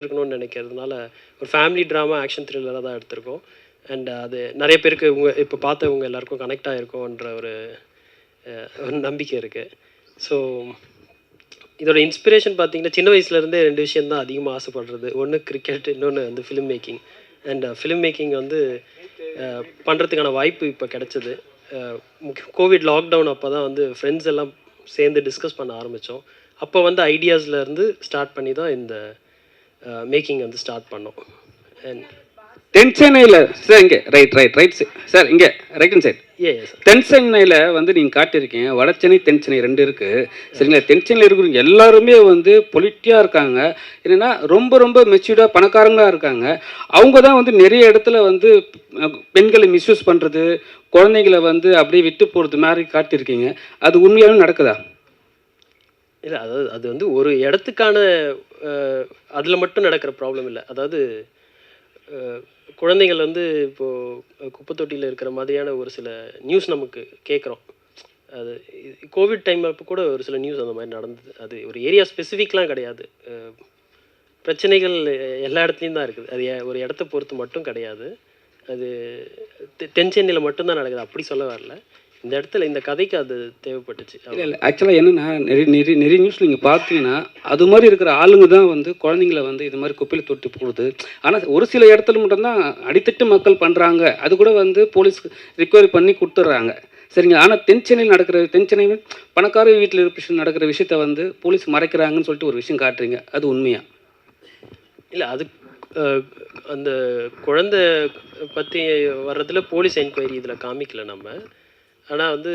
இருக்கணும்னு நினைக்கிறதுனால ஒரு family drama action த்ரில்லராக தான் எடுத்திருக்கோம். அண்ட் அது நிறைய பேருக்கு உங்கள் இப்போ பார்த்தவங்க எல்லாருக்கும் கனெக்ட் ஆகிருக்கோன்ற ஒரு ஒரு நம்பிக்கை இருக்குது ஸோ இதோட இன்ஸ்பிரேஷன் பார்த்தீங்கன்னா சின்ன வயசுலேருந்தே ரெண்டு விஷயம் தான் அதிகமாக ஆசைப்படுறது. ஒன்று கிரிக்கெட் இன்னொன்று வந்து film making and film making வந்து பண்ணுறதுக்கான வாய்ப்பு இப்போ கிடச்சிது. கோவிட் லாக்டவுன் அப்போ தான் வந்து ஃப்ரெண்ட்ஸ் எல்லாம் சேர்ந்து டிஸ்கஸ் பண்ண ஆரம்பித்தோம் அப்போ வந்து ஐடியாஸ்லேருந்து ஸ்டார்ட் பண்ணி தான் இந்த மேக்கிங் வந்து ஸ்டார்ட் பண்ணோம். அண்ட் தென் சென்னையில் சார் இங்கே ரைட் ரைட் ரைட் சார் இங்கே ரைட் சைட் ஏ தென் சென்னையில் வந்து நீங்கள் காட்டியிருக்கீங்க வட சென்னை தென் சென்னை ரெண்டு இருக்குது சரிங்களா தென் சென்னையில் இருக்கிறவங்க எல்லாருமே வந்து பொலிட்டியாக இருக்காங்க. என்னென்னா ரொம்ப ரொம்ப மெச்சூர்டாக பணக்காரங்களாக இருக்காங்க. அவங்க தான் வந்து நிறைய இடத்துல வந்து பெண்களை மிஸ்யூஸ் பண்ணுறது குழந்தைங்களை வந்து அப்படியே விட்டு போகிறது மாதிரி காட்டியிருக்கீங்க. அது உண்மையாலும் நடக்குதா? இல்லை அதாவது அது வந்து ஒரு இடத்துக்கான அதில் மட்டும் நடக்கிற ப்ராப்ளம் இல்லை. அதாவது குழந்தைகள் வந்து இப்போது குப்பை தொட்டியில் இருக்கிற மாதிரியான ஒரு சில நியூஸ் நமக்கு கேட்குறோம். அது கோவிட் டைம் அப்போ கூட ஒரு சில நியூஸ் அந்த மாதிரி நடந்தது. அது ஒரு ஏரியா ஸ்பெசிஃபிக்லாம் கிடையாது. பிரச்சனைகள் எல்லா இடத்துலையும் தான் இருக்குது. அது எ- ஒரு இடத்த பொறுத்து மட்டும் கிடையாது. அது தெ- தென் சென்னையில் மட்டும்தான் நடக்குது. அப்படி சொல்ல வரல. இந்த இடத்துல இந்த கதைக்கு அது தேவைப்பட்டுச்சு. இல்லை இல்லை. ஆக்சுவலாக என்னென்னா நிறைய நிறைய நிறைய நியூஸ் நீங்கள் பார்த்தீங்கன்னா அது மாதிரி இருக்கிற ஆளுங்க தான் வந்து குழந்தைங்கள வந்து இது மாதிரி குப்பையில் தொட்டி போடுது. ஆனால் ஒரு சில இடத்துல மட்டும்தான் அடித்தட்டு மக்கள் பண்ணுறாங்க அது கூட வந்து போலீஸ் ரிக்வயரி பண்ணி கொடுத்துட்றாங்க சரிங்க ஆனால் தென் சென்னையில் நடக்கிற தென் சென்னையில் பணக்கார வீட்டில் இருக்க நடக்கிற விஷயத்த வந்து போலீஸ் மறைக்கிறாங்கன்னு சொல்லிட்டு ஒரு விஷயம் காட்டுறீங்க. அது உண்மையா? இல்லை அது அந்த குழந்தை பற்றி வர்றதுல போலீஸ் என்கொயரி இதில் காமிக்கல நம்ம. ஆனால் வந்து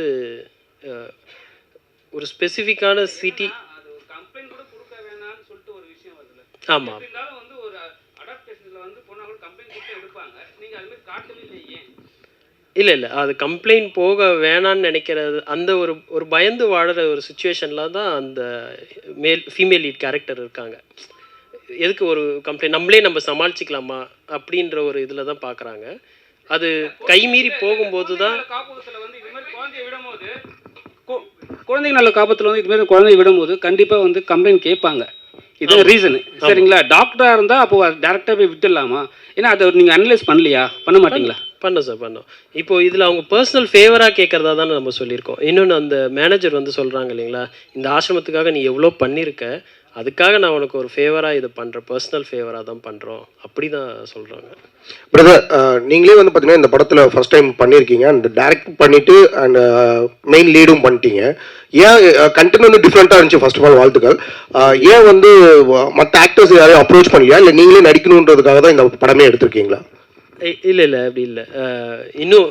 ஒரு ஸ்பெசிஃபிக்கான சிட்டி ஆமாம் இல்லை இல்லை இல்லை. அது கம்ப்ளைண்ட் போக வேணான்னு நினைக்கிறது அந்த ஒரு ஒரு பயந்து வாழற ஒரு சுச்சுவேஷனில் தான் அந்த மேல் ஃபீமேல் லீட் கேரக்டர் இருக்காங்க. எதுக்கு ஒரு கம்ப்ளைண்ட் நம்மளே நம்ம சமாளிச்சுக்கலாமா? அப்படின்ற ஒரு இதில் தான் பார்க்குறாங்க அது கைமீறி போகும்போது தான் குழந்தைங்க நல்ல காப்பத்தில் வந்து இது மாதிரி குழந்தைய விடும்போது கண்டிப்பாக வந்து கம்ப்ளைண்ட் கேட்பாங்க. இதுதான் ரீசனு சரிங்களா? டாக்டராக இருந்தால் அப்போ டேரெக்டாக போய் விட்டுடலாமா? ஏன்னா அதை நீங்கள் அனலைஸ் பண்ணலையா? பண்ண மாட்டீங்களா? பண்ணோம் சார் பண்ணோம். இப்போ இதில் அவங்க பர்சனல் ஃபேவராக கேட்குறதா தானே நம்ம சொல்லியிருக்கோம். இன்னொன்று அந்த மேனேஜர் வந்து சொல்கிறாங்க இல்லைங்களா? இந்த ஆசிரமத்துக்காக நீ எவ்வளோ பண்ணியிருக்க? அதுக்காக நான் உனக்கு ஒரு ஃபேவராக இதை பண்ணுறேன் பர்சனல் ஃபேவராக தான் பண்ணுறோம் அப்படி தான் சொல்கிறாங்க பிரதர் நீங்களே வந்து பார்த்தீங்கன்னா இந்த படத்தில் ஃபர்ஸ்ட் டைம் பண்ணியிருக்கீங்க அண்ட் டைரக்ட் பண்ணிட்டு அண்ட் மெயின் லீடும் பண்ணிட்டீங்க. ஏன் கண்டென்ட் வந்து டிஃப்ரெண்ட்டாக இருந்துச்சு ஃபர்ஸ்ட் ஆஃப் ஆல் வாழ்த்துக்கள். ஏன் வந்து மற்ற ஆக்டர்ஸ் யாரையும் அப்ரோச் பண்ணலையா? இல்லை நீங்களே நடிக்கணுன்றதுக்காக தான் இந்த படமே எடுத்திருக்கீங்களா? இல்லை இல்லை அப்படி இல்லை. இன்னும்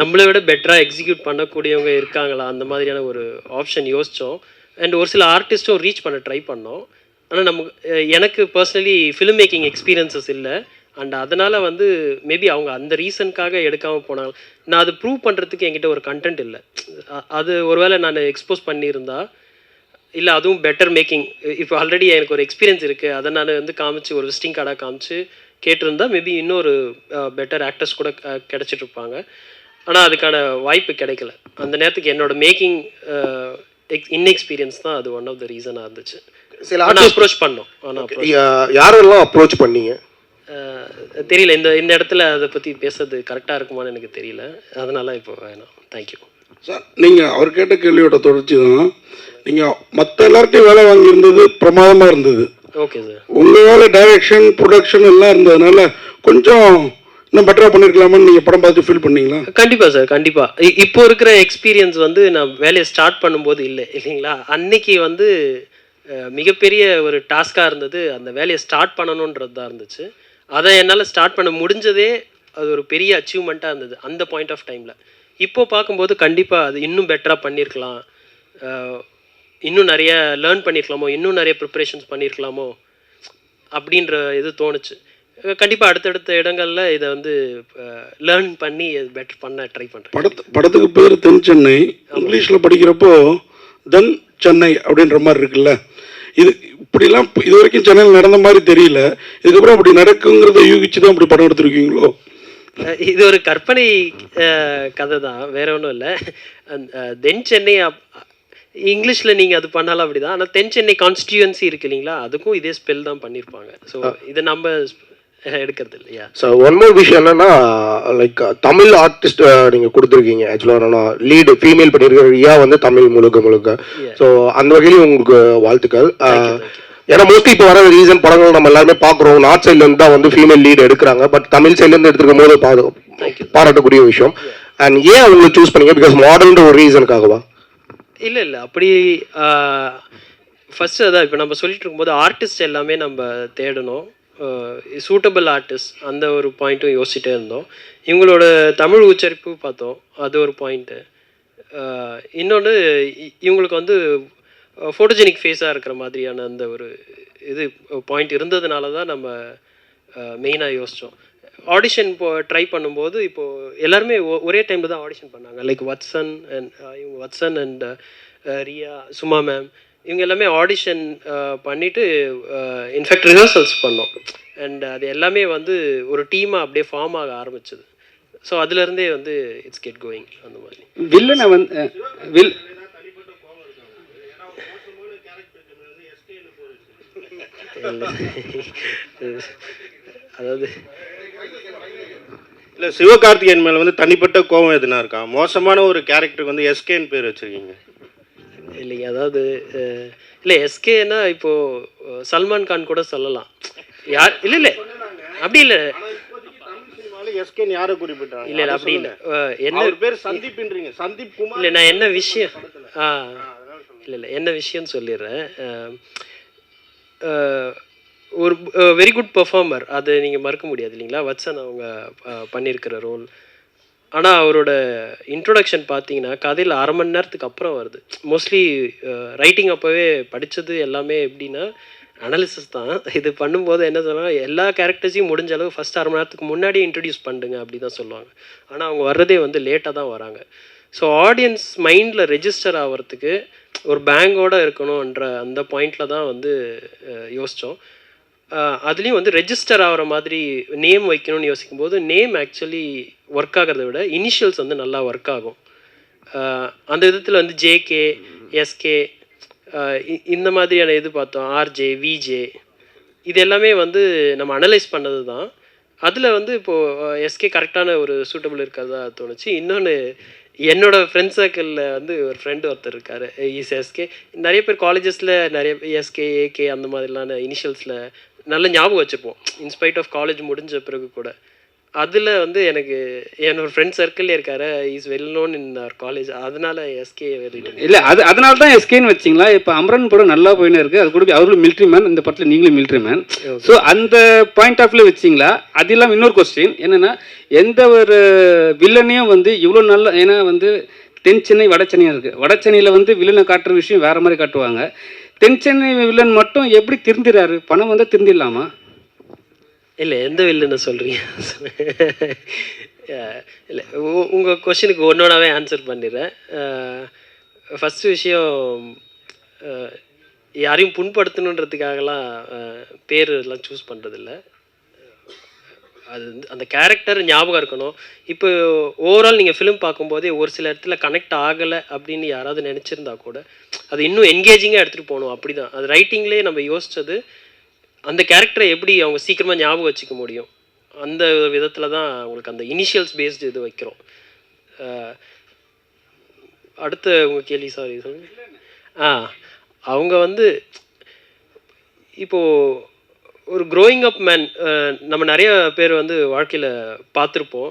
நம்மளை விட பெட்டராக எக்ஸிக்யூட் பண்ணக்கூடியவங்க இருக்காங்களா? அந்த மாதிரியான ஒரு ஆப்ஷன் யோசித்தோம் அண்ட் ஒரு சில ஆர்டிஸ்ட்டும் ரீச் பண்ண ட்ரை பண்ணோம். ஆனால் நமக்கு எனக்கு பர்சனலி ஃபிலிம் மேக்கிங் எக்ஸ்பீரியன்சஸ் இல்லை. அண்ட் அதனால் வந்து மேபி அவங்க அந்த ரீசனுக்காக எடுக்காமல் போனாங்க. நான் அது ப்ரூவ் பண்ணுறதுக்கு என்கிட்ட ஒரு கண்டென்ட் இல்லை. அது ஒருவேளை நான் எக்ஸ்போஸ் பண்ணியிருந்தா இல்லை அதுவும் பெட்டர் மேக்கிங் இப்போ ஆல்ரெடி எனக்கு ஒரு எக்ஸ்பீரியன்ஸ் இருக்குது அதை நான் வந்து காமிச்சு ஒரு விசிட்டிங் கார்டாக காமிச்சு கேட்டிருந்தா மேபி இன்னொரு பெட்டர் ஆக்டர்ஸ் கூட கிடச்சிட்ருப்பாங்க ஆனால் அதுக்கான வாய்ப்பு கிடைக்கல. அந்த நேரத்துக்கு என்னோடய மேக்கிங் இன்எக்ஸ்பீரியன்ஸ் தான் அது ஒன் ஆஃப் த ரீசனாக இருந்துச்சு. சில அப்ரோச் பண்ணோம். ஆனால் யாரெல்லாம் அப்ரோச் பண்ணீங்க? தெரியல. இந்த இந்த இடத்துல அதை பற்றி பேசுறது கரெக்டாக இருக்குமான்னு எனக்கு தெரியல. அதனால இப்போ வேணாம். தேங்க்யூ சார் நீங்கள் அவர் கேட்ட கேள்வியோட தொடர்ச்சி தான். நீங்கள் மற்ற எல்லார்ட்டையும் வேலை வாங்கியிருந்தது பிரமாதமாக இருந்தது. ஓகே சார் உங்கள் வேலை டைரக்ஷன் ப்ரொடக்ஷன் எல்லாம் இருந்ததுனால கொஞ்சம் இன்னும் பெட்டராக பண்ணியிருக்கலாமான்னு நீங்கள் படம் பார்த்து ஃபீல் பண்ணீங்களா? கண்டிப்பாக சார் கண்டிப்பாக இப்போ இருக்கிற எக்ஸ்பீரியன்ஸ் வந்து நான் வேலையை ஸ்டார்ட் பண்ணும்போது இல்லை இல்லைங்களா? அன்னைக்கு வந்து மிகப்பெரிய ஒரு டாஸ்காக இருந்தது அந்த வேலையை ஸ்டார்ட் பண்ணணுன்றது தான் இருந்துச்சு. அதை என்னால் ஸ்டார்ட் பண்ண முடிஞ்சதே அது ஒரு பெரிய அச்சீவ்மெண்ட்டாக இருந்தது அந்த பாயிண்ட் ஆஃப் டைமில் இப்போ பார்க்கும்போது கண்டிப்பாக அது இன்னும் பெட்டராக பண்ணியிருக்கலாம் இன்னும் நிறைய லேர்ன் பண்ணியிருக்கலாமோ இன்னும் நிறைய ப்ரிப்பரேஷன்ஸ் பண்ணியிருக்கலாமோ அப்படின்ற இது தோணுச்சு. கண்டிப்பாக அடுத்தடுத்த இடங்கள்ல இதை வந்து லேர்ன் பண்ணி பெட்டர் பண்ண ட்ரை பண்ணுறேன் படத்து படத்துக்கு பேர் தென் சென்னை. இங்கிலீஷில் படிக்கிறப்போ தென் சென்னை அப்படின்ற மாதிரி இருக்குல்ல. இது இப்படிலாம் இது வரைக்கும் சென்னையில் நடந்த மாதிரி தெரியல. இதுக்கப்புறம் அப்படி நடக்குங்கிறத யூகிச்சு தான் அப்படி படம் எடுத்திருக்கீங்களோ? இது ஒரு கற்பனை கதை தான் வேற ஒன்றும் இல்லை. தென் சென்னை இங்கிலீஷில் நீங்கள் அது பண்ணாலும் அப்படி தான் ஆனால் தென் சென்னை கான்ஸ்டியூன்சி இருக்கு இல்லைங்களா? அதுக்கும் இதே ஸ்பெல் தான் பண்ணியிருப்பாங்க ஸோ இதை நம்ம எடுக்கிறது இல்லையா ஸோ ஒன் மோர் விஷயம் என்னன்னா லைக் தமிழ் ஆர்டிஸ்ட் நீங்கள் கொடுத்துருக்கீங்க. ஆக்சுவலாக என்னன்னா லீடு ஃபீமேல் பண்ணியிருக்கிற ரியா வந்து தமிழ் முழுக்க முழுக்க. ஸோ அந்த வகையிலும் உங்களுக்கு வாழ்த்துக்கள். ஏன்னா மோஸ்ட்லி இப்போ வர ரீசன் படங்கள் நம்ம எல்லாருமே பார்க்குறோம். நார்த் சைட்லேருந்து தான் வந்து ஃபீமேல் லீடு எடுக்கிறாங்க. பட் தமிழ் சைட்லேருந்து எடுத்துக்கும் போது பாராட்டக்கூடிய விஷயம். அண்ட் ஏன் அவங்க சூஸ் பண்ணீங்க? பிகாஸ் மாடல்ன்ற ஒரு ரீசனுக்காகவா இல்லை இல்லை. அப்படி ஃபஸ்ட்டு அதான் இப்போ நம்ம சொல்லிட்டு இருக்கும்போது ஆர்டிஸ்ட் எல்லாமே நம்ம தேடணும். சூட்டபிள் ஆர்டிஸ்ட் அந்த ஒரு பாயிண்ட்டும் யோசிச்சுட்டே இருந்தோம். இவங்களோட தமிழ் உச்சரிப்பு பார்த்தோம். அது ஒரு பாயிண்ட்டு இன்னொன்று இவங்களுக்கு வந்து ஃபோட்டோஜெனிக் ஃபேஸாக இருக்கிற மாதிரியான அந்த ஒரு இது பாயிண்ட் இருந்ததுனால தான் நம்ம மெயினாக யோசித்தோம் ஆடிஷன் இப்போ ட்ரை பண்ணும்போது இப்போது எல்லாருமே ஒ- ஒரே டைமில் தான் ஆடிஷன் பண்ணாங்க. லைக் வட்சன் அண்ட் இவங்க Watson and Riya Suma ma'am இவங்க எல்லாமே ஆடிஷன் பண்ணிவிட்டு இன்ஃபேக்ட் ரிஹர்சல்ஸ் பண்ணோம். அண்ட் அது எல்லாமே வந்து ஒரு டீமாக அப்படியே ஃபார்ம் ஆக ஆரம்பிச்சது. ஸோ அதுலேருந்தே வந்து இட்ஸ் கெட் கோயிங் அந்த மாதிரி. வில்லனை வந்து வில் அதாவது இல்லை சிவகார்த்திகேயன் மேலே வந்து தனிப்பட்ட கோபம் எதுனா இருக்கா? மோசமான ஒரு கேரக்டருக்கு வந்து எஸ்கேன்னு பேர் வச்சிருக்கீங்க. இல்லைங்க அதாவது இல்லை எஸ்கேனா இப்போது சல்மான் கான் கூட சொல்லலாம். யார் இல்லை இல்லை. அப்படி இல்லை. எஸ்கேன்னு யாரை குறிப்பிட்டாங்க? இல்லை இல்லை அப்படி இல்லை. அஹ், என்ன அவர் பேர் சந்தீப்ன்றீங்க சந்தீப் குமார் இல்லை நான் என்ன விஷயம் ஆ. இல்லை இல்லை என்ன விஷயம்னு சொல்லிடுறேன். ஒரு வெரி குட் பெர்ஃபார்மர் அது நீங்கள் மறக்க முடியாது இல்லைங்களா? வத்சன் அவங்க அஹ், பண்ணியிருக்கிற ரோல் ஆனால் அவரோட இன்ட்ரொடக்ஷன் பார்த்தீங்கன்னா கதையில் அரை மணி நேரத்துக்கு அப்புறம் வருது. மோஸ்ட்லி ரைட்டிங் அப்போவே படித்தது எல்லாமே எப்படின்னா அனாலிசிஸ் தான். இது பண்ணும்போது என்ன சொன்னால் எல்லா கேரக்டர்ஸையும் முடிஞ்ச அளவு ஃபஸ்ட் அரை மணி நேரத்துக்கு முன்னாடியே இன்ட்ரடியூஸ் பண்ணுங்க அப்படி தான் சொல்லுவாங்க. ஆனால் அவங்க வர்றதே வந்து லேட்டாக தான் வராங்க. ஸோ ஆடியன்ஸ் மைண்டில் ரெஜிஸ்டர் ஆகிறதுக்கு ஒரு பேங்கோட இருக்கணுன்ற அந்த பாயிண்டில் தான் வந்து யோசித்தோம் அதுலேயும் வந்து ரெஜிஸ்டர் ஆகிற மாதிரி நேம் வைக்கணும்னு யோசிக்கும்போது நேம் ஆக்சுவலி ஒர்க் ஆகிறத விட இனிஷியல்ஸ் வந்து நல்லா ஒர்க் ஆகும். அந்த விதத்தில் வந்து ஜேகே எஸ்கே இந்த மாதிரியான இது பார்த்தோம். ஆர்ஜே விஜே இது எல்லாமே வந்து நம்ம அனலைஸ் பண்ணது தான் அதில் வந்து இப்போது எஸ்கே கரெக்டான ஒரு சூட்டபிள் இருக்கிறதா தோணுச்சு. இன்னொன்று என்னோட ஃப்ரெண்ட் சர்க்கிளில் வந்து ஒரு ஃப்ரெண்டு ஒருத்தர் இருக்கார். இஸ் எஸ்கே நிறைய பேர் காலேஜஸில் நிறைய எஸ்கே ஏகே அந்த மாதிரிலான இனிஷியல்ஸில் நல்ல ஞாபகம் வச்சுப்போம். இன்ஸ்பைட் ஆஃப் காலேஜ் முடிஞ்ச பிறகு கூட. அதில் வந்து எனக்கு என்னோட ஃப்ரெண்ட் சர்க்கிள்ல இருக்காரு. Is well known in our college அதனால எஸ்கே இல்லை அது அதனால தான் எஸ்கேன்னு வச்சிங்களா? இப்போ அமரன் படம் நல்லா போயின்னு இருக்கு. அது கூட அவர்களும் மிலிட்ரி மேன் இந்த படத்தில் நீங்களும் மிலிட்ரி மேன் ஸோ அந்த பாயிண்ட் ஆஃப் வியூ வச்சிங்களா? அது இல்லாமல் இன்னொரு கொஸ்டின் என்னன்னா எந்த ஒரு வில்லனையும் வந்து இவ்வளோ நல்ல ஏன்னா வந்து தென் சென்னை வட சென்னையாக இருக்குது வட சென்னையில் வந்து வில்லனை காட்டுற விஷயம் வேற மாதிரி காட்டுவாங்க. தென் சென்னை வில்லன் மட்டும் எப்படி திருந்திறாரு? பணம் வந்தால் திருந்திடலாமா? இல்லை எந்த வில்லன்னு சொல்கிறீங்க இல்லை உங்கள் கொஷினுக்கு ஒன்றோடாவே ஆன்சர் பண்ணிடுறேன். ஃபஸ்ட்டு விஷயம் யாரையும் புண்படுத்தணுன்றதுக்காகலாம் பேர் எல்லாம் சூஸ் பண்ணுறதில்ல அது வந்து அந்த கேரக்டர் ஞாபகம் இருக்கணும். இப்போ ஓவரால் நீங்கள் ஃபிலிம் பார்க்கும்போதே ஒரு சில இடத்துல கனெக்ட் ஆகலை அப்படின்னு யாராவது நினச்சிருந்தா கூட அது இன்னும் என்கேஜிங்காக எடுத்துகிட்டு போகணும். அப்படி தான் அது ரைட்டிங்லேயே நம்ம யோசித்தது அந்த கேரக்டரை எப்படி அவங்க சீக்கிரமாக ஞாபகம் வச்சுக்க முடியும்? அந்த விதத்தில் தான் உங்களுக்கு அந்த இனிஷியல்ஸ் பேஸ்டு இது வைக்கிறோம். அடுத்த உங்கள் கேள்வி சாரி சொல்லுங்கள் ஆ அவங்க வந்து இப்போது ஒரு க்ரோயிங் அப் மேன் நம்ம நிறைய பேர் வந்து வாழ்க்கையில் பார்த்துருப்போம்.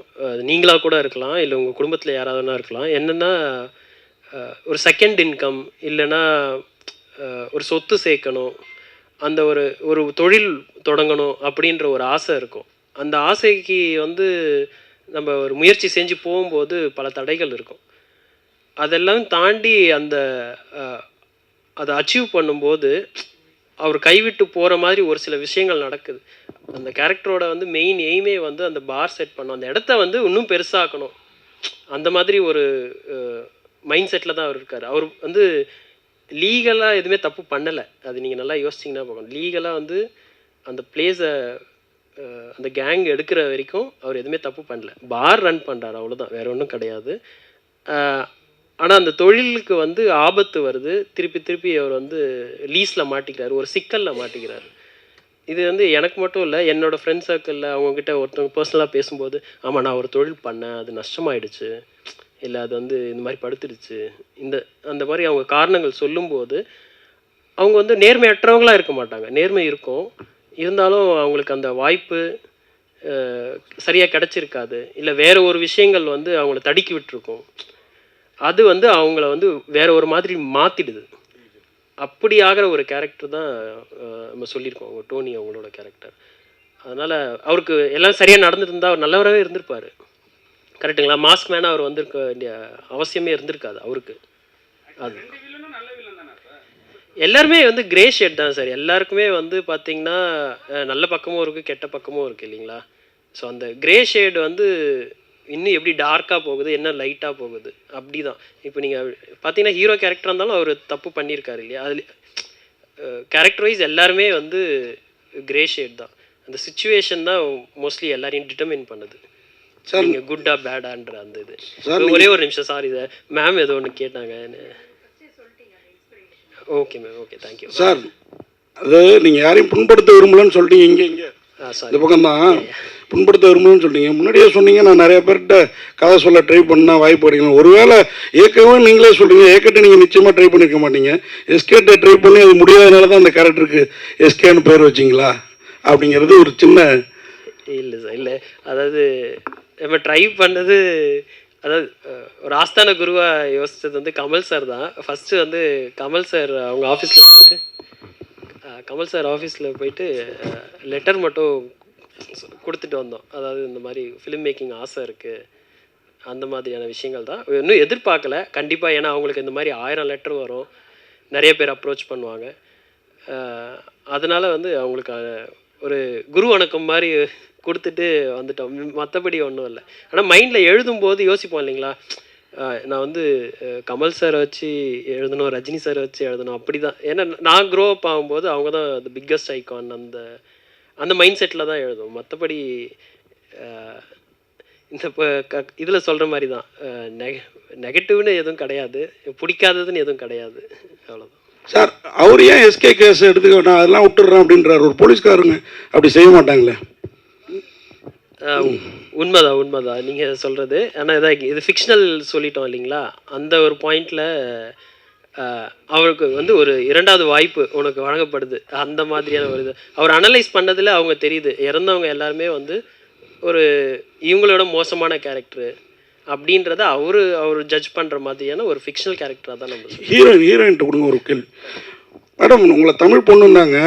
நீங்களாக கூட இருக்கலாம் இல்லை உங்கள் குடும்பத்தில் யாராவதுனா இருக்கலாம். என்னென்னா ஒரு செகண்ட் இன்கம் இல்லைன்னா ஒரு சொத்து சேர்க்கணும் அந்த ஒரு ஒரு தொழில் தொடங்கணும் அப்படின்ற ஒரு ஆசை இருக்கும். அந்த ஆசைக்கு வந்து நம்ம ஒரு முயற்சி செஞ்சு போகும்போது பல தடைகள் இருக்கும். அதெல்லாம் தாண்டி அந்த அதை அச்சீவ் பண்ணும்போது அவர் கைவிட்டு போகிற மாதிரி ஒரு சில விஷயங்கள் நடக்குது. அந்த கேரக்டரோட வந்து மெயின் எய்மே வந்து அந்த பார் செட் பண்ணும் அந்த இடத்த வந்து இன்னும் பெருசாக்கணும். அந்த மாதிரி ஒரு மைண்ட் செட்டில் தான் அவர் இருக்கார். அவர் வந்து லீகலாக எதுவுமே தப்பு பண்ணலை. அது நீங்கள் நல்லா யோசிச்சிங்கன்னா பார்க்கணும் லீகலாக வந்து அந்த பிளேஸை அந்த கேங் எடுக்கிற வரைக்கும் அவர் எதுவுமே தப்பு பண்ணல. பார் ரன் பண்ணுறாரு அவ்வளோதான் வேற ஒன்றும் கிடையாது. ஆனால் அந்த தொழிலுக்கு வந்து ஆபத்து வருது. திருப்பி திருப்பி அவர் வந்து லீஸில் மாட்டிக்கிறார். ஒரு சிக்கலில் மாட்டிக்கிறாரு. இது வந்து எனக்கு மட்டும் இல்லை என்னோடய ஃப்ரெண்ட் சர்க்கிளில் அவங்கக்கிட்ட ஒருத்தவங்க பர்சனலாக பேசும்போது ஆமாம் நான் ஒரு தொழில் பண்ணேன். அது நஷ்டமாயிடுச்சு. இல்லை அது வந்து இந்த மாதிரி படுத்துடுச்சு. இந்த அந்த மாதிரி அவங்க காரணங்கள் சொல்லும்போது அவங்க வந்து நேர்மையற்றவங்களாக இருக்க மாட்டாங்க. நேர்மை இருக்கும். இருந்தாலும் அவங்களுக்கு அந்த வாய்ப்பு சரியாக கிடச்சிருக்காது. இல்லை வேறு ஒரு விஷயங்கள் வந்து அவங்கள தடுக்கி விட்டுருக்கும். அது வந்து அவங்கள வந்து வேற ஒரு மாதிரி மாற்றிடுது அப்படி ஆகிற ஒரு கேரக்டர் தான் நம்ம சொல்லியிருக்கோம். அவங்க டோனி அவங்களோட கேரக்டர் அதனால் அவருக்கு எல்லாம் சரியாக நடந்துருந்தா அவர் நல்லவராகவே இருந்திருப்பார். கரெக்டுங்களா மாஸ்க் மேனாக அவர் வந்திருக்க வேண்டிய அவசியமே இருந்திருக்காது அவருக்கு. அது. எல்லாருமே வந்து கிரே ஷேட் தான் சார். எல்லாருக்குமே வந்து பார்த்தீங்கன்னா நல்ல பக்கமும் இருக்குது கெட்ட பக்கமும் இருக்குது இல்லைங்களா? ஸோ அந்த கிரே ஷேடு வந்து இன்னும் எப்படி டார்க்காக போகுது என்ன லைட்டாக போகுது? அப்படி தான் இப்போ நீங்கள் பார்த்தீங்கன்னா ஹீரோ கேரக்டர் இருந்தாலும் அவர் தப்பு பண்ணியிருக்காரு இல்லையா? அதில் கேரக்டர் வைஸ் எல்லாருமே வந்து கிரே ஷேட் தான். அந்த சுச்சுவேஷன் தான் மோஸ்ட்லி எல்லாரையும் டிட்டர்மின் பண்ணுது. சார் நீங்கள் குட்டா பேடான்ற அந்த இது. ஒரே ஒரு நிமிஷம் சாரி சார் மேம் ஏதோ ஒன்று கேட்டாங்க. Okay ma'am okay thank you sir அது நீங்கள் யாரையும் புண்படுத்த விரும்பலன்னு சொல்லிட்டீங்க இங்கே இங்கே. சாரி இந்த பக்கம் தான் புண்படுத்த விரும்பலன்னு சொல்கிறீங்க முன்னாடியே சொன்னீங்க நான் நிறைய பேர்கிட்ட கதை சொல்ல ட்ரை பண்ணால் வாய்ப்பு கிடைக்கணும் ஒருவேளை ஏற்கனவே நீங்களே சொல்கிறீங்க ஏற்கட்ட நீங்கள் நிச்சயமாக ட்ரை பண்ணியிருக்க மாட்டீங்க. எஸ்கேட்டை ட்ரை பண்ணி அது முடியாதனால தான் அந்த கேரக்டருக்கு எஸ்கேன்னு பேர் வச்சிங்களா? அப்படிங்கிறது ஒரு சின்ன இல்லை சார் இல்லை. அதாவது நம்ம ட்ரை பண்ணது அதாவது ஒரு ஆஸ்தான குருவாக யோசித்தது வந்து கமல் சார் தான். ஃபஸ்ட்டு வந்து கமல் சார் அவங்க ஆஃபீஸில் போயிட்டு கமல் சார் ஆஃபீஸில் போயிட்டு லெட்டர் மட்டும் கொடுத்துட்டு வந்தோம். அதாவது இந்த மாதிரி ஃபிலிம் மேக்கிங் ஆசை இருக்குது அந்த மாதிரியான விஷயங்கள் தான். இன்னும் எதிர்பார்க்கல. கண்டிப்பாக ஏன்னா அவங்களுக்கு இந்த மாதிரி ஆயிரம் லெட்டர் வரும். நிறைய பேர் அப்ரோச் பண்ணுவாங்க. அதனால் வந்து அவங்களுக்கு ஒரு குரு வணக்கம் மாதிரி கொடுத்துட்டு வந்துட்டோம். மற்றபடி ஒன்றும் இல்லை. ஆனால் மைண்டில் எழுதும்போது யோசிப்போம் இல்லைங்களா? நான் வந்து கமல் சாரை வச்சு எழுதணும் ரஜினி சாரை வச்சு எழுதணும். அப்படி தான் ஏன்னா நான் க்ரோ அப் ஆகும்போது அவங்க தான் த பிக்கஸ்ட் ஐக்கான் அந்த அந்த மைண்ட் செட்டில் தான் எழுதும். மற்றபடி இந்த இதில் சொல்கிற மாதிரி தான் நெக நெகட்டிவ்னு எதுவும் கிடையாது. பிடிக்காததுன்னு எதுவும் கிடையாது. அவ்வளோதான் சார் அவர் ஏன் எஸ்கே கேஸ் எடுத்துக்க வேண்டாம் அதெல்லாம் விட்டுடுறேன் அப்படின்றாரு. ஒரு போலீஸ்காரங்க அப்படி செய்ய மாட்டாங்களே? உண்மைதான் உண்மைதான். நீங்கள் சொல்கிறது ஆனால் இதான் இது ஃபிக்ஷனல் சொல்லிட்டோம் இல்லைங்களா? அந்த ஒரு பாயிண்டில் அவருக்கு வந்து ஒரு இரண்டாவது வாய்ப்பு உனக்கு வழங்கப்படுது. அந்த மாதிரியான ஒரு இது. அவர் அனலைஸ் பண்ணதில் அவங்க தெரியுது. இறந்தவங்க எல்லாருமே வந்து ஒரு இவங்களோட மோசமான கேரக்டரு அப்படின்றத அவரு அவர் ஜட்ஜ் பண்ணுற மாதிரியான ஒரு ஃபிக்ஷனல் கேரக்டராக தான் நம்ம. ஹீரோயின் ஹீரோயின்ட்ட கொடுங்க ஒரு கேள்வி. மேடம் உங்களை தமிழ் பொண்ணுன்னாங்க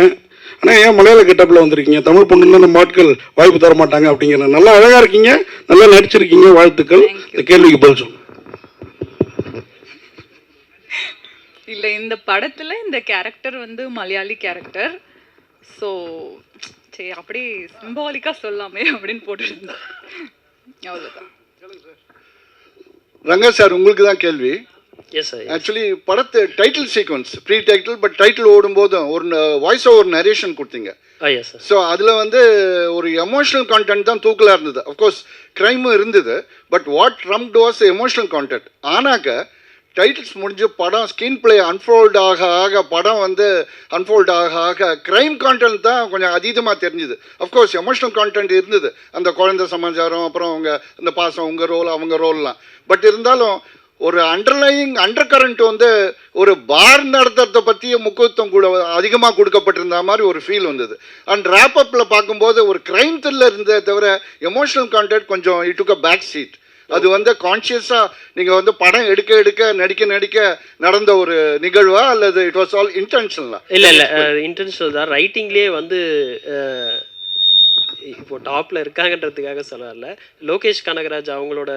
ஆனால் ஏன் மலையாள கெட்டப்பில் வந்திருக்கீங்க? தமிழ் பொண்ணுன்னா நம்ம ஆட்கள் வாய்ப்பு தர மாட்டாங்க அப்படிங்கிற நல்லா அழகாக இருக்கீங்க. நல்லா நடிச்சிருக்கீங்க வாழ்த்துக்கள். இந்த கேள்விக்கு பதில் சொல்லுங்க. இல்ல இந்த படத்துல இந்த கேரக்டர் வந்து மலையாளி கேரக்டர் ஸோ சரி அப்படி சிம்பாலிக்கா சொல்லாமே அப்படின்னு போட்டுருந்தேன் அவ்வளோதான் ரங்கா சார் உங்களுக்கு தான் கேள்வி எஸ் சார் ஆக்சுவலி படத்து title sequence pre title but title ஓடும்போதும் ஒரு வாய்ஸ் ஓவர் நரேஷன் கொடுத்தீங்க. ஆ எஸ் சார் ஸோ அதில் வந்து ஒரு எமோஷனல் கான்டென்ட் தான் தூக்கலாக இருந்தது. அஃப்கோர்ஸ் க்ரைமும் இருந்தது but what rammed was emotional content ஆனாக்க titles முடிஞ்சு படம் ஸ்க்ரீன் பிளே அன்ஃபோல்ட் ஆக ஆக படம் வந்து அன்ஃபோல்ட் ஆக ஆக க்ரைம் கான்டென்ட் தான் கொஞ்சம் அதீதமாக தெரிஞ்சுது. அஃப்கோர்ஸ் எமோஷனல் கான்டென்ட் இருந்தது. அந்த குழந்தை சமாச்சாரம் அப்புறம் அவங்க இந்த பாசம் உங்கள் ரோல் அவங்க ரோல்லாம் பட் இருந்தாலும் ஒரு அண்டர்லைங் அண்டர் கரண்ட் வந்து ஒரு பார் நடத்துறதை பற்றிய முக்கியத்துவம் கூட அதிகமாக கொடுக்கப்பட்டிருந்த மாதிரி ஒரு ஃபீல் வந்தது. அண்ட் ராப்அப்பில் பார்க்கும்போது ஒரு க்ரைம் த்ரில்லர் இருந்ததை தவிர எமோஷனல் கான்டென்ட் கொஞ்சம் இட்டுக்க பேக் சீட் அது வந்து கான்ஷியஸாக நீங்கள் வந்து படம் எடுக்க எடுக்க நடிக்க நடிக்க நடந்த ஒரு நிகழ்வா அல்லது இட் வாஸ் ஆல் இன்டென்ஷனலா இல்லை இல்லை இன்டென்ஷனல் தான். ரைட்டிங்லேயே வந்து இப்போ டாப்பில் இருக்காங்கன்றதுக்காக சொல்லல. லோகேஷ் கனகராஜ் அவங்களோட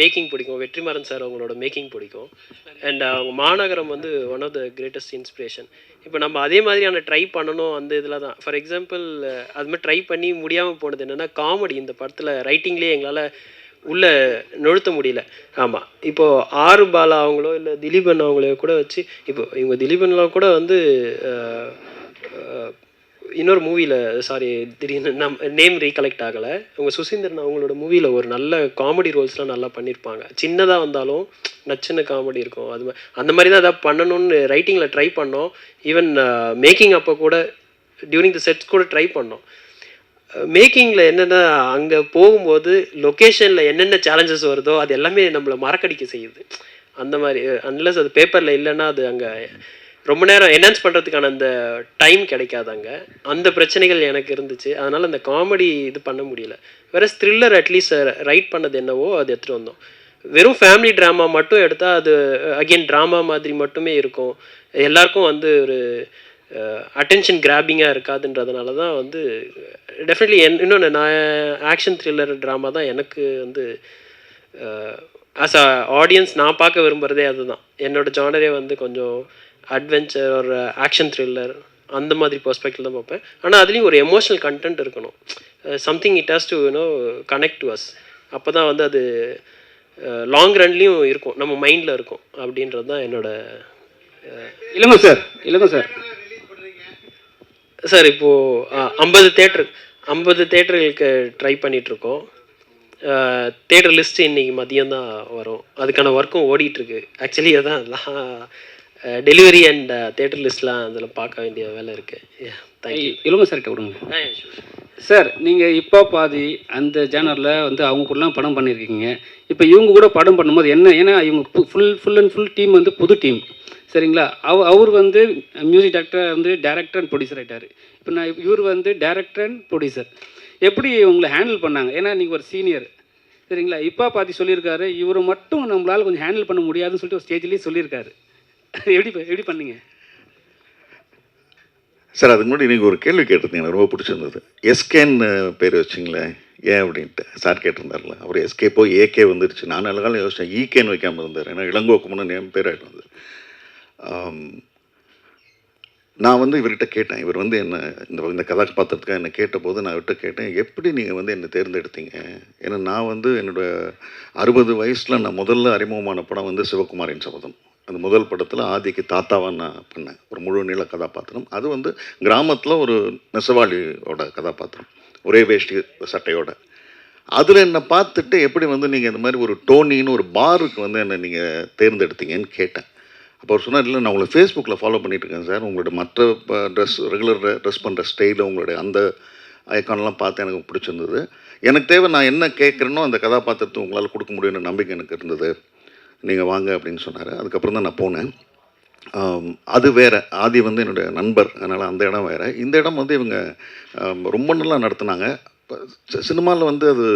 மேக்கிங் பிடிக்கும். வெற்றிமாறன் சார் அவங்களோட மேக்கிங் பிடிக்கும். அண்ட் அவங்க மாநகரம் வந்து one of the greatest inspiration இப்போ நம்ம அதே மாதிரியான ட்ரை பண்ணணும் அந்த இதில் தான். ஃபார் எக்ஸாம்பிள் அது மாதிரி ட்ரை பண்ணி முடியாமல் போனது என்னென்னா காமெடி இந்த படத்தில் ரைட்டிங்லேயே எங்களால் உள்ளே நுழுத்த முடியல. ஆமாம் இப்போ ஆறு பாலா அவங்களோ இல்லை திலீபன் அவங்களோ கூட வச்சு இப்போ இவங்க திலீபன்லாம் கூட வந்து இன்னொரு மூவியில் சாரி திடீர்னு நம் நேம் ரீகலெக்ட் ஆகலை. அவங்க சுசீந்திரன் அவங்களோட மூவியில் ஒரு நல்ல காமெடி ரோல்ஸ்லாம் நல்லா பண்ணியிருப்பாங்க சின்னதாக வந்தாலும் நச்சுன்னு காமெடி இருக்கும். அது அந்த மாதிரி தான் ஏதாவது பண்ணணும்னு ரைட்டிங்கில் ட்ரை பண்ணோம். ஈவன் மேக்கிங் அப்போ கூட டியூரிங் த செட்ஸ் கூட ட்ரை பண்ணோம். மேக்கிங்கில் என்னென்ன அங்கே போகும்போது லொக்கேஷனில் என்னென்ன சேலஞ்சஸ் வருதோ அது எல்லாமே நம்மளை மறக்கடிக்க செய்யுது. அந்த மாதிரி அன்லஸ் அது பேப்பரில் இல்லைன்னா அது அங்கே ரொம்ப நேரம் என்ஹான்ஸ் பண்ணுறதுக்கான அந்த டைம் கிடைக்காது அங்கே. அந்த பிரச்சனைகள் எனக்கு இருந்துச்சு. அதனால் அந்த காமெடி இது பண்ண முடியல. வேற த்ரில்லர் அட்லீஸ்ட் ரைட் பண்ணது என்னவோ அது எடுத்துகிட்டு வந்தோம். வெறும் ஃபேமிலி ட்ராமா மட்டும் எடுத்தால் அது அகெயின் ட்ராமா மாதிரி மட்டுமே இருக்கும். எல்லாருக்கும் வந்து ஒரு அட்டென்ஷன் கிராபிங்காக இருக்காதுன்றதுனால தான் வந்து டெஃபினெட்லி என் இன்னொன்று நான் ஆக்ஷன் த்ரில்லர் ட்ராமா தான் எனக்கு வந்து ஆஸ் அ ஆடியன்ஸ் நான் பார்க்க விரும்புகிறதே அதுதான். என்னோடய ஜானரே வந்து கொஞ்சம் அட்வென்ச்சர் ஒரு ஆக்ஷன் த்ரில்லர் அந்த மாதிரி பெர்ஸ்பெக்டிவ் தான் பார்ப்பேன். ஆனால் அதுலேயும் ஒரு எமோஷனல் கண்டென்ட் இருக்கணும். Something it has to you know connect to us அப்போ தான் வந்து அது லாங் ரன்லேயும் இருக்கும். நம்ம மைண்டில் இருக்கும். அப்படின்றது தான் என்னோட இல்லைங்க சார் இல்லைங்க சார். சார் இப்போது ஐம்பது தேட்டர் ஐம்பது தேட்டர்களுக்கு ட்ரை பண்ணிகிட்ருக்கோம் தேட்டர் லிஸ்ட்டு இன்னைக்கு மதியம் தான் வரும். அதுக்கான ஒர்க்கும் ஓடிட்டுருக்கு. ஆக்சுவலி அதான் டெலிவரி அண்ட் தேட்டர் லிஸ்ட்லாம் அதில் பார்க்க வேண்டிய வேலை இருக்குது தேங்க்யூ இல்லைங்க சார் விடுங்க. சார் நீங்கள் இப்போ பாதி அந்த ஜேனரில் வந்து அவங்க கூடலாம் படம் பண்ணியிருக்கீங்க இப்போ இவங்க கூட படம் பண்ணும்போது என்ன ஏன்னா இவங்க full full and full team வந்து புது டீம் சரிங்களா? அவ அவர் வந்து மியூசிக் டைரக்டர் வந்து டேரக்டர் அண்ட் ப்ரொடியூசர் ஆகிட்டார் இப்போ நான் இவர் வந்து டேரக்டர் அண்ட் ப்ரொடியூசர் எப்படி உங்களை ஹேண்டில் பண்ணாங்க? ஏன்னா நீங்கள் ஒரு சீனியர் சரிங்களா? இப்போ பாத்தி சொல்லியிருக்காரு இவரை மட்டும் நம்மளால் கொஞ்சம் ஹேண்டில் பண்ண முடியாதுன்னு சொல்லிட்டு ஒரு ஸ்டேஜ்லேயே சொல்லியிருக்காரு. எப்படி எப்படி பண்ணீங்க? சார் அதுக்கு முன்னாடி நீங்கள் ஒரு கேள்வி கேட்டிருந்தீங்க எனக்கு ரொம்ப பிடிச்சிருந்தது. எஸ்கேன்னு பேர் வச்சிங்களே ஏன் அப்படின்ட்டு. சார் கேட்டிருந்தார்ல அவர் எஸ்கே போய் ஏகே வந்துருச்சு. நான் நல்ல காலம் யோசிச்சேன் ஈகேன்னு வைக்காமல் இருந்தார். ஏன்னா இளங்கோக்குமன்னு நேம் பேர் ஆகிட்டு வந்தது. நான் வந்து இவர்கிட்ட கேட்டேன். இவர் வந்து என்ன இந்த இந்த கதாபாத்திரத்துக்காக என்னை கேட்டபோது நான் இவர்கிட்ட கேட்டேன் எப்படி நீங்கள் வந்து என்னை தேர்ந்தெடுத்தீங்க? ஏன்னா நான் வந்து என்னோட அறுபது வயசில் நான் முதல்ல அறிமுகமான படம் வந்து சிவகுமாரின் சபதம். அந்த முதல் படத்தில் ஆதிக்கு தாத்தாவாக நான் பண்ணேன். ஒரு முழு நீள கதாபாத்திரம். அது வந்து கிராமத்தில் ஒரு நெசவாளியோட கதாபாத்திரம். ஒரே வேஷ்டி சட்டையோட. அதில் என்னை பார்த்துட்டு எப்படி வந்து நீங்கள் இந்த மாதிரி ஒரு டோனின்னு ஒரு பாருக்கு வந்து என்னை நீங்கள் தேர்ந்தெடுத்தீங்கன்னு கேட்டேன். அப்போ அவர் சொன்னார் இல்லை நான் உங்களை ஃபேஸ்புக்கில் ஃபாலோ பண்ணிட்டு இருக்கேன் சார். உங்களோட மற்ற ட்ரெஸ் ரெகுலர் ட்ரெஸ் பண்ணுற ஸ்டைலில் உங்களுடைய அந்த ஐக்கான்லாம் பார்த்து எனக்கு பிடிச்சிருந்தது. எனக்கு தேவை நான் என்ன கேட்குறேனோ அந்த கதாபாத்திரத்தை உங்களால் கொடுக்க முடியும்னு நம்பிக்கை எனக்கு இருந்தது. நீங்கள் வாங்க அப்படின்னு சொன்னார். அதுக்கப்புறம் தான் நான் போனேன். அது வேறு. ஆதி வந்து என்னுடைய நண்பர். அதனால் அந்த இடம் வேறு. இந்த இடம் வந்து இவங்க ரொம்ப நல்லா நடத்துனாங்க. சினிமாவில் வந்து அது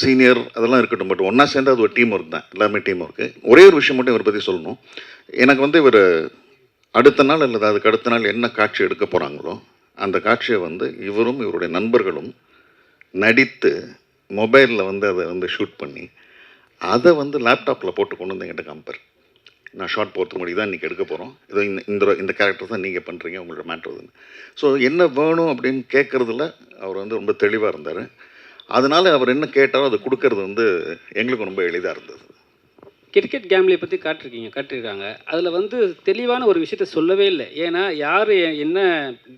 சீனியர் அதெல்லாம் இருக்கட்டும் பட் ஒன்றா சேர்ந்து அது ஒரு டீம் ஒர்க் தான் எல்லாமே டீம் ஒர்க்கு ஒரே ஒரு விஷயம் மட்டும் இவரை பற்றி சொல்லணும். எனக்கு வந்து இவர் அடுத்த நாள் அல்லது அதுக்கு அடுத்த நாள் என்ன காட்சி எடுக்க போகிறாங்களோ அந்த காட்சியை வந்து இவரும் இவருடைய நண்பர்களும் நடித்து மொபைலில் வந்து அதை வந்து ஷூட் பண்ணி அதை வந்து லேப்டாப்பில் போட்டு கொண்டு வந்து என்கிட்ட கம்பேர் நான் ஷார்ட் போகிறது முன்னாடி தான் இன்றைக்கி எடுக்க போகிறோம் இதோ இந்த இந்த இந்த கேரக்டர் தான் நீங்கள் பண்ணுறீங்க உங்களோட மேட்ருதுன்னு ஸோ என்ன வேணும் அப்படின்னு கேட்குறதுல அவர் வந்து ரொம்ப தெளிவாக இருந்தார். அதனால் அவர் என்ன கேட்டாரோ அதை கொடுக்கறது வந்து எங்களுக்கும் ரொம்ப எளிதாக இருந்தது. கிரிக்கெட் கேம்லே பற்றி காட்டிருக்கீங்க காட்டியிருக்காங்க. அதில் வந்து தெளிவான ஒரு விஷயத்த சொல்லவே இல்லை. ஏன்னா யார் என்ன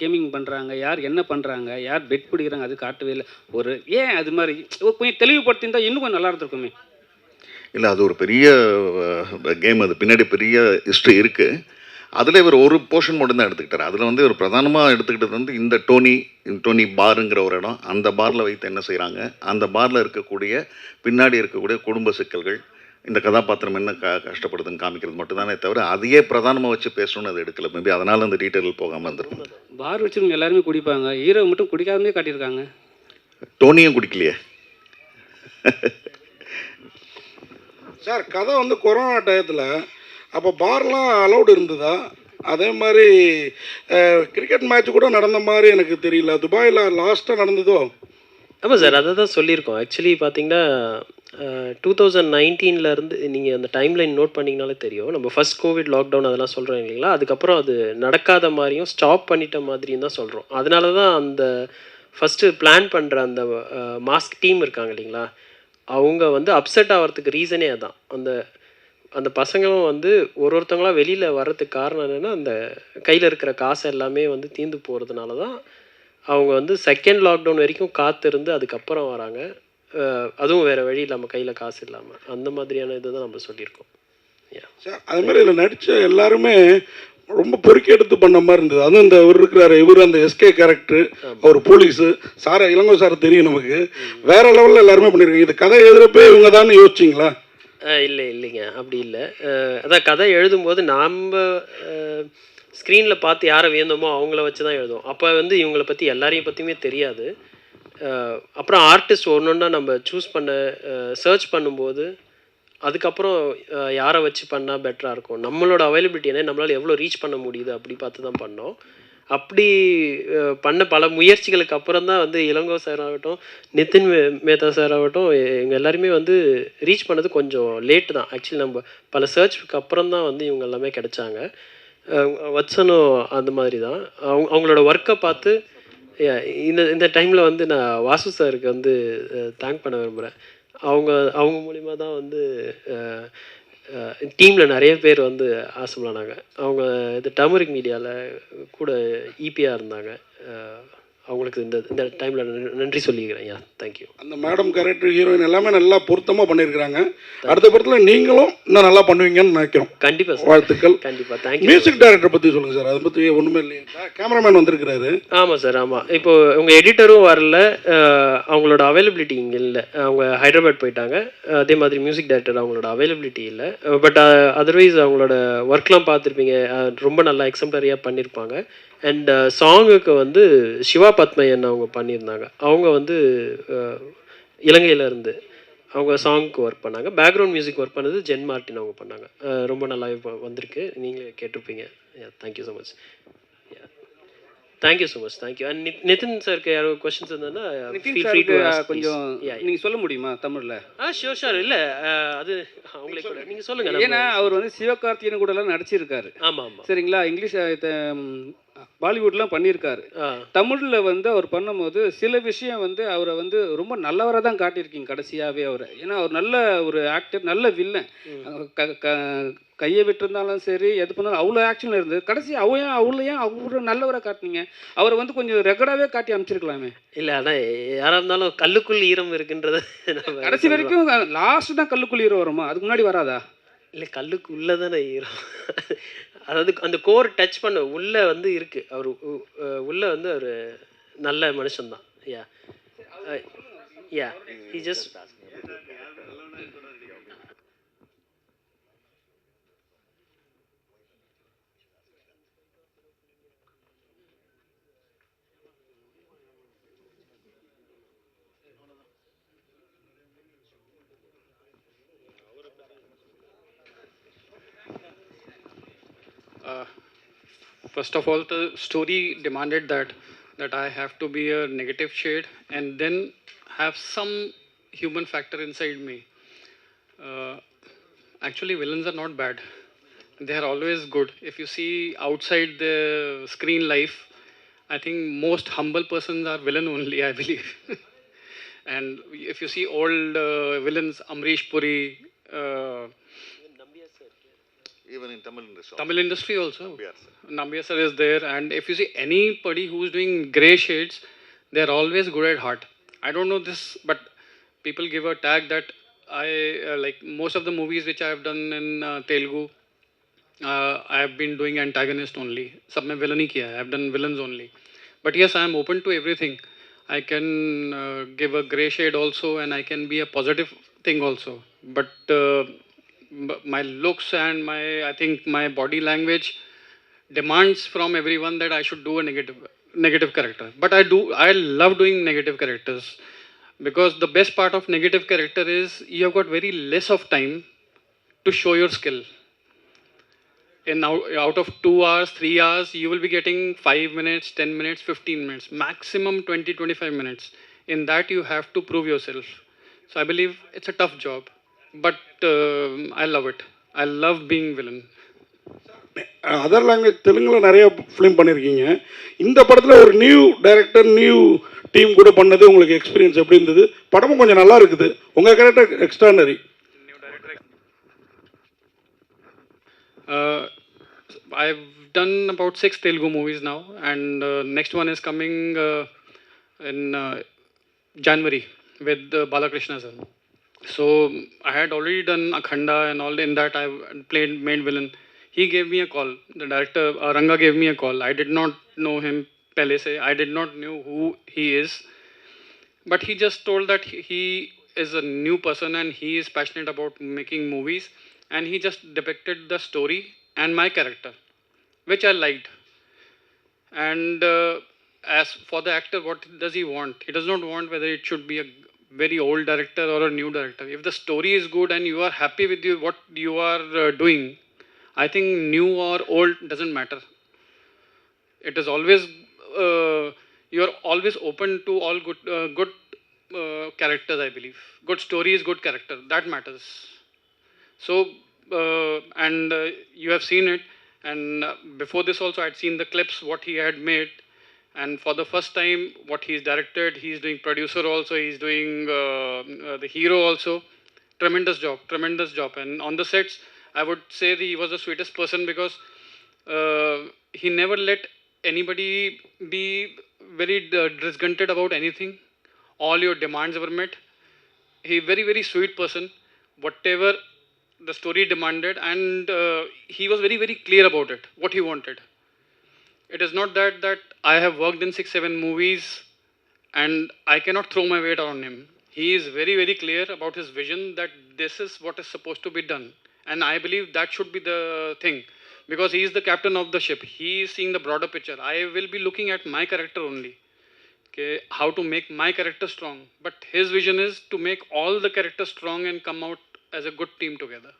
கேமிங் பண்ணுறாங்க யார் என்ன பண்ணுறாங்க யார் பெட் பிடிக்கிறாங்க அது காட்டவே இல்லை. ஒரு ஏன் அது மாதிரி? கொஞ்சம் தெளிவுபடுத்தியிருந்தால் இன்னும் கொஞ்சம் நல்லா இருந்திருக்குமே. இல்லை அது ஒரு பெரிய கேம் அது பின்னாடி பெரிய ஹிஸ்ட்ரி இருக்குது அதில் இவர் ஒரு போர்ஷன் மட்டும் தான் எடுத்துக்கிட்டார். அதில் வந்து இவர் பிரதானமாக எடுத்துக்கிட்டது வந்து இந்த டோனி டோனி பாருங்கிற ஒரு இடம். அந்த பாரில் வைத்து என்ன செய்கிறாங்க அந்த பாரில் இருக்கக்கூடிய பின்னாடி இருக்கக்கூடிய குடும்ப சிக்கல்கள் இந்த கதாபாத்திரம் என்ன க கஷ்டப்படுதுன்னு காமிக்கிறது மட்டும்தானே தவிர அதையே பிரதானமாக வச்சு பேசணும்னு அது எடுக்கல. மேபி அதனால் அந்த டீட்டெயில் போகாமல் இருந்திருக்கும் பார் வச்சுருங்க எல்லாருமே குடிப்பாங்க. ஹீரோ மட்டும் குடிக்காதமே காட்டியிருக்காங்க. டோனியும் குடிக்கலையே. சார் கதை வந்து கொரோனா டயத்தில் அப்போ பார்லாம் அலௌடு இருந்ததா? அதே மாதிரி கிரிக்கெட் மேட்ச் கூட நடந்த மாதிரி எனக்கு தெரியல. துபாயில் லாஸ்ட்டாக நடந்ததோ? ஆமாம் சார் அதை தான் சொல்லியிருக்கோம். ஆக்சுவலி பார்த்தீங்கன்னா டூ தௌசண்ட் நைன்டீன்லேருந்து நீங்கள் அந்த டைம்லைன் நோட் பண்ணிங்கனாலே தெரியும். நம்ம ஃபர்ஸ்ட் கோவிட் லாக்டவுன் அதெல்லாம் சொல்கிறோம் இல்லைங்களா? அதுக்கப்புறம் அது நடக்காத மாதிரியும் ஸ்டாப் பண்ணிட்ட மாதிரியும் தான் சொல்கிறோம் அதனால தான் அந்த ஃபஸ்ட்டு பிளான் பண்ணுற அந்த மாஸ்க் டீம் இருக்காங்க இல்லைங்களா? அவங்க வந்து அப்செட் ஆகிறதுக்கு ரீசனே அதான். அந்த அந்த பசங்களும் வந்து ஒரு ஒருத்தவங்களா வெளியில் வர்றதுக்கு காரணம் என்னென்னா அந்த கையில் இருக்கிற காசு எல்லாமே வந்து தீந்து போகிறதுனால தான் அவங்க வந்து செகண்ட் லாக்டவுன் வரைக்கும் காத்திருந்து அதுக்கப்புறம் வராங்க. அதுவும் வேறு வழி இல்லாமல் கையில் காசு இல்லாமல் அந்த மாதிரியான இது தான் நம்ம சொல்லியிருக்கோம். சார் அது மாதிரி இதில் நடித்த எல்லாருமே ரொம்ப பொறுக்கி எடுத்து பண்ண மாதிரி இருந்தது. அதுவும் இந்த இவர் இருக்கிறாரு இவர் அந்த எஸ்கே கேரக்டர் அவர் போலீஸு சார் இளங்கோ சார் தெரியும் நமக்கு. வேற லெவலில் எல்லாருமே பண்ணியிருக்காங்க இது கதை எழுதுறப்பே இவங்க தான் யோசிச்சிங்களா இல்லை இல்லைங்க. அப்படி இல்லை. அதான் கதை எழுதும்போது நாம் ஸ்க்ரீனில் பார்த்து யாரை வேந்தோமோ அவங்கள வச்சு தான் எழுதுவோம். அப்போ வந்து இவங்களை பற்றி எல்லாரையும் பற்றியுமே தெரியாது. அப்புறம் ஆர்டிஸ்ட் ஒன்று ஒன்றா நம்ம சூஸ் பண்ண சர்ச் பண்ணும்போது அதுக்கப்புறம் யாரை வச்சு பண்ணால் பெட்டராக இருக்கும்? நம்மளோட அவைலபிலிட்டி என்ன? நம்மளால் எவ்வளோ ரீச் பண்ண முடியுது? அப்படி பார்த்து தான் பண்ணோம். அப்படி பண்ண பல முயற்சிகளுக்கு அப்புறம் தான் வந்து இளங்கோ சார் ஆகட்டும் நிதின் மே- மேத்தா சார் ஆகட்டும் இவங்க எல்லாருமே வந்து ரீச் பண்ணது கொஞ்சம் லேட்டு தான். ஆக்சுவலி நம்ம பல சர்ச்சுக்கு அப்புறம் தான் வந்து இவங்க எல்லாமே கிடைச்சாங்க. வச்சனும் அந்த மாதிரி தான். அவங்க அவங்களோட ஒர்க்கை பார்த்து இந்த இந்த டைமில் வந்து நான் வாசு சாருக்கு வந்து தேங்க் பண்ண விரும்புகிறேன் அவங்க அவங்க மூலிமா தான் வந்து டீமில் நிறைய பேர் வந்து ஆசைப்படானாங்க அவங்க இது டர்மரிக் மீடியாவில் கூட ஈபியாக இருந்தாங்க. அவங்களுக்கு இந்த இந்த டைமில் நன்றி சொல்லிக்கிறேன். யா தேங்க்யூ அந்த மேடம் கேரக்டர் ஹீரோயின் எல்லாமே நல்லா பொருத்தமாக பண்ணியிருக்கிறாங்க அடுத்த படத்தில் நீங்களும் இன்னும் நல்லா பண்ணுவீங்கன்னு நினைக்கிறோம். கண்டிப்பாக சார் வாழ்த்துக்கள். கண்டிப்பாக தேங்க்யூ மியூசிக் டைரக்டர் பற்றி சொல்லுங்கள் சார் அதை பற்றி ஒன்றுமே இல்லையே. கேமராமேன் வந்திருக்கிறாரு. ஆமாம் சார் ஆமாம் இப்போ உங்கள் எடிட்டரும் வரல. அவங்களோட அவைலபிலிட்டி இங்கே இல்லை. அவங்க ஹைதராபாத் போயிட்டாங்க. அதே மாதிரி மியூசிக் டைரக்டர் அவங்களோட அவைலபிலிட்டி இல்லை. பட் அதர்வைஸ் அவங்களோட ஒர்க்லாம் பார்த்துருப்பீங்க. ரொம்ப நல்லா எக்ஸம்ப்ளரியாக பண்ணியிருப்பாங்க அண்ட் சாங்குக்கு வந்து சிவா பத்மையன் அவங்க பண்ணியிருந்தாங்க. அவங்க வந்து அஹ், இலங்கையில இருந்து அவங்க சாங்க்கு ஒர்க் பண்ணாங்க. பேக்ரவுண்ட் மியூசிக் ஒர்க் பண்ணது ஜென் மார்ட்டின் அவங்க பண்ணாங்க. ரொம்ப நல்லா இப்ப வந்திருக்கு. நீங்களே கேட்டிருப்பீங்க. Thank you so much thank you so much thank you and Nitin சாருக்கு யாரோ கொஸ்டின்ஸ் இருந்ததுன்னா டு சாருக்கு கொஞ்சம் நீங்கள் சொல்ல முடியுமா தமிழில்? ஆ ஷூர் ஷூர் இல்லை அது அவங்களே கூட நீங்கள் சொல்லுங்கள் ஏன்னா அவர் வந்து சிவகார்த்தியன் கூட எல்லாம் நடிச்சிருக்காரு. ஆமாம் ஆமாம் சரிங்களா? இங்கிலீஷ் பாலிவுட்லாம் பண்ணியிருக்காரு. தமிழில் வந்து அவர் பண்ணும்போது சில விஷயம் வந்து அவரை வந்து ரொம்ப நல்லவராக தான் காட்டியிருக்கீங்க கடைசியாகவே அவரை. ஏன்னா அவர் நல்ல ஒரு ஆக்டர் நல்ல வில்லன் கையை விட்டுருந்தாலும் சரி எது பண்ணாலும் அவ்வளோ ஆக்ஷனில் இருந்தது. கடைசி அவ ஏன் அவ்வளோ நல்லவராக காட்டினீங்க? அவரை வந்து கொஞ்சம் ரெகடாகவே காட்டி அமைச்சிருக்கலாமே இல்லை ஆனால் யாராக இருந்தாலும் கல்லுக்குள் ஈரம் இருக்குன்றத கடைசி வரைக்கும் லாஸ்ட் தான் கல்லுக்குள் ஹீரோ வருமா? அதுக்கு முன்னாடி வராதா? இல்லை கல்லுக்கு உள்ளே தானே ஈரம். அதாவது அந்த கோர் டச் பண்ண உள்ளே வந்து இருக்கு. அவர் உள்ளே வந்து அவர் நல்ல மனுஷன்தான். Yeah yeah he just Uh, first of all, the story demanded that that I have to be a negative shade and then have some human factor inside me. Uh, actually, villains are not bad; they are always good. If you see outside the screen life, I think most humble persons are villain only. I believe. and if you see old uh, villains, Amrish Puri. Uh, even in Tamil industry. Tamil industry also. Nambiar sir. Nambiar sir is there, and if you see anybody who's doing grey shades, they're always good at heart. I don't know this, but people give a tag that I uh, like most of the movies which I have done in uh, Telugu. Uh, I have been doing antagonist only. सब में villain ही I have done villains only. But yes, I am open to everything. I can uh, give a grey shade also, and I can be a positive thing also. But uh, my looks and my I think my body language demands from everyone that I should do a negative negative character. But I do I love doing negative characters because the best part of negative character is you have got very less of time to show your skill. In out, out of two hours, three hours, you will be getting five minutes, 10 minutes, 15 minutes, maximum 20, 25 minutes. In that, you have to prove yourself. So I believe it's a tough job, but um I love it. I love being villain. Other language தெலுங்கில் நிறைய film பண்ணியிருக்கீங்க இந்த படத்தில் ஒரு new director new team கூட பண்ணது உங்களுக்கு experience எப்படி இருந்தது படமும் கொஞ்சம் நல்லா இருக்குது உங்கள் character extraordinary Uh, I've done about six Telugu movies now, and uh, next one is coming uh, in uh, January with uh, Balakrishna sir. So I had already done Akhanda and all. In that, I played main villain. He gave me a call. The director uh, Ranga gave me a call. I did not know him. Pele se. I did not know who he is, but he just told that he- he is a new person and he is passionate about making movies, and he just depicted the story and my character, which I liked. And uh, as for the actor, what does he want? He does not want whether it should be a very old director or a new director. If the story is good and you are happy with you, what you are uh, doing, I think new or old doesn't matter. It is always uh, you are always open to all good uh, good uh, characters. I believe good story is good character. That matters. So, uh, and uh, you have seen it, and before this also, i had seen the clips what he had made, and for the first time, what he's directed, he's doing producer also, he's doing uh, uh, the hero also. Tremendous job, tremendous job, and on the sets, I would say he was the sweetest person because uh, he never let anybody be very uh, disgruntled about anything. All your demands were met he very very sweet person whatever the story demanded and uh, he was very very clear about it what he wanted it is not that that i have worked in 6 7 movies and i cannot throw my weight on him he is very very clear about his vision that this is what is supposed to be done and i believe that should be the thing because he is the captain of the ship he is seeing the broader picture i will be looking at my character only okay, how to make my character strong. But his vision is to make all the characters strong and come out as a good team together.